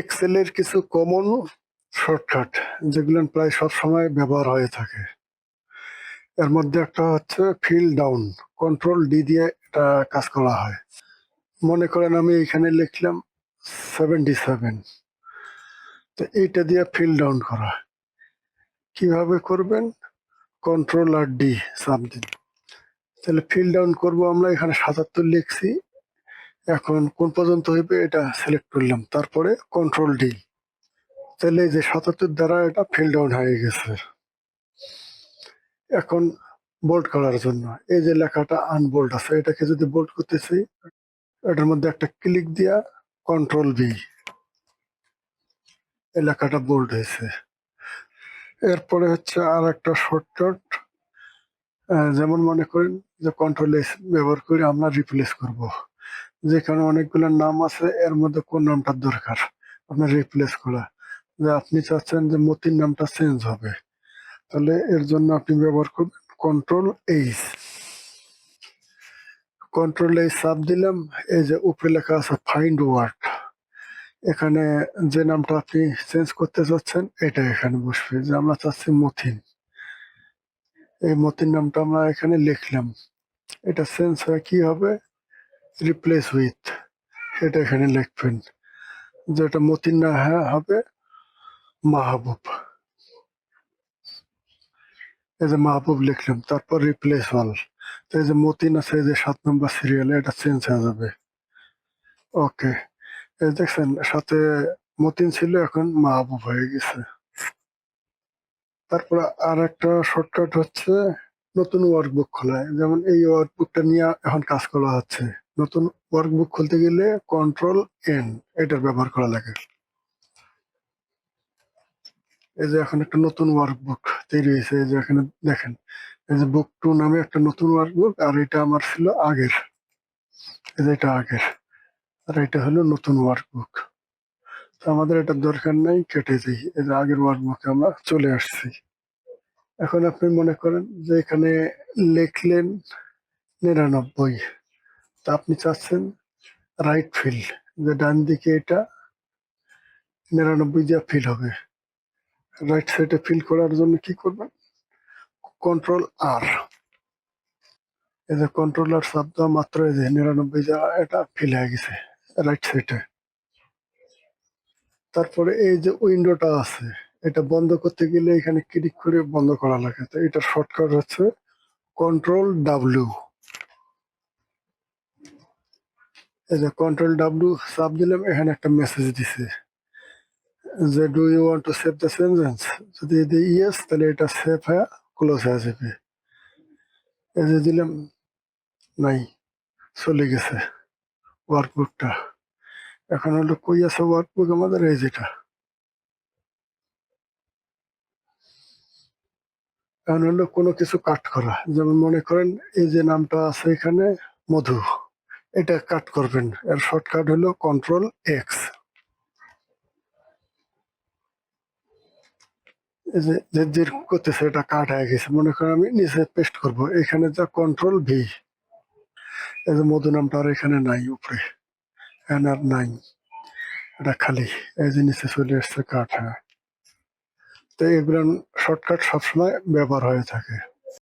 এক্সেলের কিছু common shortcut যেগুলো প্রায় সব সময় ব্যবহার হয়ে থাকে। এর মধ্যে একটা হচ্ছে ফিল ডাউন কন্ট্রোল ডি দিয়ে এটা কাজ করা হয়। মনে করেন আমি এখানে লিখলাম সেভেন্টি সেভেন তো এইটা দিয়ে ফিল ডাউন করা কীভাবে করবেন? কন্ট্রোল আর ডি দিন তাহলে ফিল ডাউন করব আমরা, এখানে সাতাত্তর লিখছি। এখন কোন পর্যন্ত হইবে এটা সিলেক্ট করলাম। তারপরে কন্ট্রোল ডি তাহলে যে সাতাত্তর দ্বারা এটা ফিল ডাউন হয়ে গেছে। এখন বোল্ড করার জন্য। এই যে লেখাটা আনবোল্ড আছে, এটাকে যদি বোল্ড করতেছি এটার মধ্যে একটা ক্লিক দিয়া কন্ট্রোল বি এই লেখাটা বোল্ড হয়েছে। এরপরে হচ্ছে আর একটা শর্টকাট যেমন মনে করেন যে কন্ট্রোল এস ব্যবহার করে আমরা রিপ্লেস করব। যেখানে অনেকগুলো নাম আছে, এর মধ্যে কোন নামটার দরকার? আপনার রিপ্লেস করা। যে আপনি চাচ্ছেন যে মতির নামটা চেঞ্জ হবে। তাহলে এর জন্য আপনি ব্যবহার করবেন কন্ট্রোল এইচ কন্ট্রোল এইচ চাপ দিলাম, এই যে উপরে লেখা আছে ফাইন্ড ওয়ার্ড এখানে যে নামটা আপনি চেঞ্জ করতে চাচ্ছেন, এটা এখানে বসবে। যে আমরা চাচ্ছি মথিন এই মতির নামটা আমরা এখানে লিখলাম। এটা চেঞ্জ হয়ে কি হবে? রিপ্লেস উইথ এটা এখানে লিখবেন। যেটা মতিন না হ্যাঁ হবে মাহবুব। এই যে মাহবুব লিখলাম, তারপর রিপ্লেস অল তো এই যে মতিন আছে যে সাত নম্বর সিরিয়ালে এটা চেঞ্জ হয়ে যাবে। ওকে, এই দেখছেন, সাথে মতিন ছিল, এখন মাহবুব হয়ে গেছে। তারপর আর একটা শর্টকাট হচ্ছে, নতুন ওয়ার্কবুক খোলা যেমন এই ওয়ার্কবুকটা নিয়ে এখন কাজ করা হচ্ছে। নতুন ওয়ার্কবুক খুলতে গেলে কন্ট্রোল এন এটার ব্যবহার করা লাগে। এই যে এখন একটা নতুন ওয়ার্কবুক তৈরি হয়েছে, এই যে এখানে দেখেন, এই যে বুক টু নামে একটা নতুন ওয়ার্কবুক আর এটা আমার ছিল আগের। এই যে এটা আগের, আর এটা হলো নতুন ওয়ার্কবুক তো আমাদের এটা দরকার নাই, কেটে দিই। এই যে আগের ওয়ার্কবুকে আমরা চলে আসছি। এখন আপনি মনে করেন যে এখানে লিখলেন নিরানব্বই। তা আপনি চাচ্ছেন রাইট ফিল যে ডান দিকে এটা, নিরানব্বই দিয়ে ফিল হবে। রাইট সাইডে ফিল করার জন্য কি করবেন? কন্ট্রোল আর এই যে কন্ট্রোল আর শব্দ মাত্র এই যে নিরানব্বই যা এটা ফিল হয়ে গেছে রাইট সাইডে তারপরে এই যে উইন্ডোটা আছে, এটা বন্ধ করতে গেলে এখানে ক্লিক করে বন্ধ করা লাগে। তো এটা শর্টকাট হচ্ছে কন্ট্রোল ডাব্লিউ এই যে কন্ট্রোল ডাব্লিউ চাপ দিলাম, এখানে একটা মেসেজ দিছে যে do you want to save the sentence যদি দিই ইয়েস তাহলে এটা সেভ হয়ে ক্লোজ হয়ে যাবে। এই যে দিলাম, নাই, চলে গেছে ওয়ার্কবুকটা এখন হলো কই আছে ওয়ার্কবুক আমাদের? এই যেটা। এখন হলো কোনো কিছু কাট করা। যেমন মনে করেন, এই যে নামটা আছে এখানে, মধু। এটা কাট করবেন। এর শর্টকাট হলো কন্ট্রোল এক্স যে যে করতেছে, এটা কাট হয়ে গেছে। মনে করেন আমি নিচে পেস্ট করব। এখানে যা কন্ট্রোল ভি এই যে মধু নামটা আর এখানে নাই, উপরে। এখানে আর নাই। এটা খালি। এই যে নিচে চলে এসছে কাট হ্যাঁ। তো এগুলো শর্টকাট সবসময় ব্যবহার হয়ে থাকে।